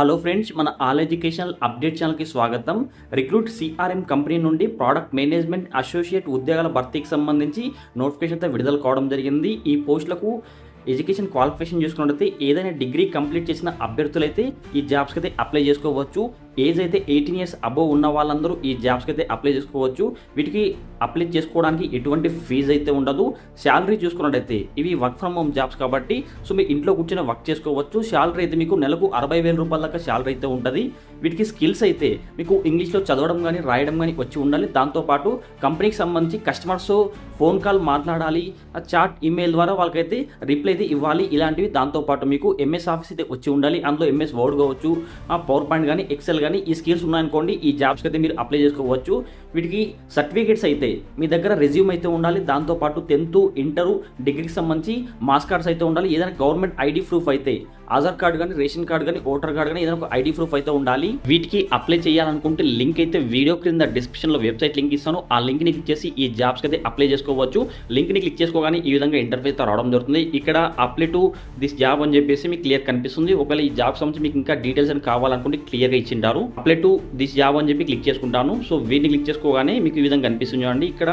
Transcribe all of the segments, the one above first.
Hello friends మన all educational update ఛానల్కి స్వాగతం. రిక్రూట్ సిఆర్ఎం కంపెనీ నుండి ప్రోడక్ట్ మేనేజ్మెంట్ అసోసియేట్ ఉద్యోగాల భర్తీకి సంబంధించి నోటిఫికేషన్తో విడుదల కావడం జరిగింది. ఈ పోస్టులకు ఎడ్యుకేషన్ క్వాలిఫికేషన్ చూసుకున్నట్లయితే ఏదైనా డిగ్రీ కంప్లీట్ చేసిన అభ్యర్థులైతే ఈ జాబ్స్కి అయితే అప్లై చేసుకోవచ్చు. ఏజ్ అయితే ఎయిటీన్ ఇయర్స్ అబోవ్ ఉన్న వాళ్ళందరూ ఈ జాబ్స్కి అయితే అప్లై చేసుకోవచ్చు. వీటికి అప్లై చేసుకోవడానికి ఎటువంటి ఫీజు అయితే ఉండదు. శాలరీ చూసుకున్నట్టయితే ఇవి వర్క్ ఫ్రమ్ హోమ్ జాబ్స్ కాబట్టి సో మీరు ఇంట్లో కూర్చొని వర్క్ చేసుకోవచ్చు. శాలరీ అయితే మీకు నెలకు అరవై వేల రూపాయల దాకా శాలరీ అయితే ఉంటుంది. వీటికి స్కిల్స్ అయితే మీకు ఇంగ్లీష్లో చదవడం కానీ రాయడం కానీ వచ్చి ఉండాలి. దాంతోపాటు కంపెనీకి సంబంధించి కస్టమర్స్ ఫోన్ కాల్ మాట్లాడాలి ఆ చాట్ ఈమెయిల్ ద్వారా వాళ్ళకైతే రిప్లై అయితే ఇవ్వాలి. ఇలాంటివి దాంతోపాటు మీకు ఎంఎస్ ఆఫీస్ అయితే వచ్చి ఉండాలి. అందులో ఎంఎస్ వర్డ్ కావచ్చు ఆ పవర్ పాయింట్ కానీ ఎక్సెల్ కానీ ఈ స్కిల్స్ ఉన్నాయనుకోండి ఈ జాబ్స్కి అయితే మీరు అప్లై చేసుకోవచ్చు. వీటికి సర్టిఫికేట్స్ అయితే మీ దగ్గర రెజ్యూమ్ అయితే ఉండాలి. దాంతోపాటు టెన్త్ ఇంటరు డిగ్రీకి సంబంధించి మాస్ కార్డ్స్ అయితే ఉండాలి. ఏదైనా గవర్నమెంట్ ఐడి ప్రూఫ్ అయితే ఆధార్ కార్డు కానీ రేషన్ కార్డు కానీ ఓటర్ కార్డు కానీ ఏదైనా ఒక ఐడి ప్రూఫ్ అయితే ఉండాలి. వీటికి అప్లై చేయాలనుకుంటే లింక్ అయితే వీడియో క్రింద డిస్క్రిప్షన్లో వెబ్సైట్ లింక్ ఇస్తాను. ఆ లింక్ని క్లిక్ చేసి ఈ జాబ్స్కి అయితే అప్లై చేసుకోవచ్చు. లింక్ని క్లిక్ చేసుకోగానే ఈ విధంగా ఇంటర్ఫేస్ రావడం జరుగుతుంది. ఇక్కడ అప్లై టు దిస్ జాబ్ అని చెప్పేసి మీకు క్లియర్ కనిపిస్తుంది. ఒకవేళ ఈ జాబ్ సంబంధించి మీకు ఇంకా డీటెయిల్స్ అని కావాలనుకుంటే క్లియర్గా ఇచ్చింటారు అప్లై టు దిస్ జాబ్ అని చెప్పి క్లిక్ చేసుకుంటాను. సో వీటిని క్లిక్ చేసుకోగానే మీకు ఈ విధంగా కనిపిస్తుంది చూడండి. ఇక్కడ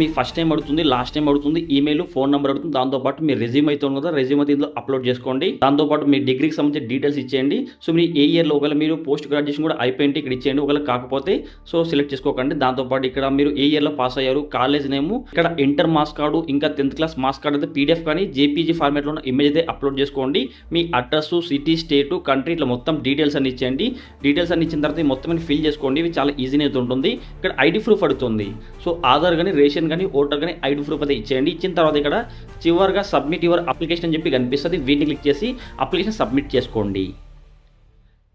మీ ఫస్ట్ టైం అడుగుతుంది లాస్ట్ టైం అడుగుతుంది ఈమెయిల్ ఫోన్ నెంబర్ అడుగుతుంది. దాంతోపాటు మీ రెజ్యూమ్ అయితే ఉంది కదా రెజ్యూమ్ అయితే ఇందులో అప్లోడ్ చేసుకోండి. దాంతోపాటు మీ డిగ్రీకి సంబంధించిన డీటెయిల్స్ ఇచ్చేయండి. సో మీరు ఏ ఇయర్లో ఒకవేళ మీరు పోస్ట్ గ్రాడ్యుయేషన్ కూడా అయిపోయింటే ఇక్కడ ఇచ్చేయండి. ఒకవేళ కాకపోతే సో సెలెక్ట్ చేసుకోకండి. దాంతోపాటు ఇక్కడ మీరు ఏ ఇయర్లో పాస్ అయ్యారు కాలేజ్ నేమ్ ఇక్కడ ఇంటర్ మార్క్స్ కార్డు ఇంకా టెన్త్ క్లాస్ మార్క్స్ కార్డు అయితే పీడిఎఫ్ కానీ జేపీజీ ఫార్మేట్లో ఉన్న ఇమేజ్ అయితే అప్లోడ్ చేసుకోండి. మీ అడ్రస్ సిటీ స్టేట్ కంట్రీ ఇట్లా మొత్తం డీటెయిల్స్ అన్ని ఇచ్చేయండి. డీటెయిల్స్ అన్ని ఇచ్చిన తర్వాత మొత్తం ఫిల్ చేసుకోండి. ఇవి చాలా ఈజీనే అయితే ఉంటుంది. ఇక్కడ ఐడి ప్రూఫ్ అడుగుతుంది. సో ఆధార్ కానీ రేషన్ కానీ ఓటర్ కానీ ఐడి ప్రూఫ్ అయితే ఇచ్చేయండి. ఇచ్చిన తర్వాత ఇక్కడ చివరిగా సబ్మిట్ యువర్ అప్లికేషన్ అని చెప్పి కనిపిస్తుంది. వీటిని క్లిక్ చేసి అప్లికేషన్ సబ్మిట్ చేసుకోండి.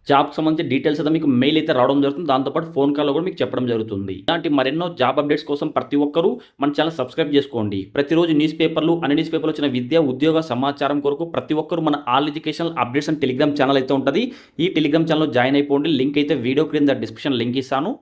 జాబ్కి సంబంధించిన డీటెయిల్స్ అయితే మీకు మెయిల్ అయితే రావడం జరుగుతుంది. దాంతోపాటు ఫోన్ కాల్లో కూడా మీకు చెప్పడం జరుగుతుంది. ఇలాంటి మరెన్నో జాబ్ అప్డేట్స్ కోసం ప్రతి ఒక్కరూ మన ఛానల్ సబ్స్క్రైబ్ చేసుకోండి. ప్రతిరోజు న్యూస్ పేపర్లు అన్ని న్యూస్ పేపర్లు వచ్చిన విద్య ఉద్యోగ సమాచారం కొరకు ప్రతి ఒక్కరు మన all educational updates and Telegram channel అయితే ఉంటుంది. ఈ టెలిగ్రామ్ ఛానల్లో జాయిన్ అయిపోండి. లింక్ అయితే వీడియో క్రింద డిస్క్రిప్షన్ లింక్ ఇస్తాను.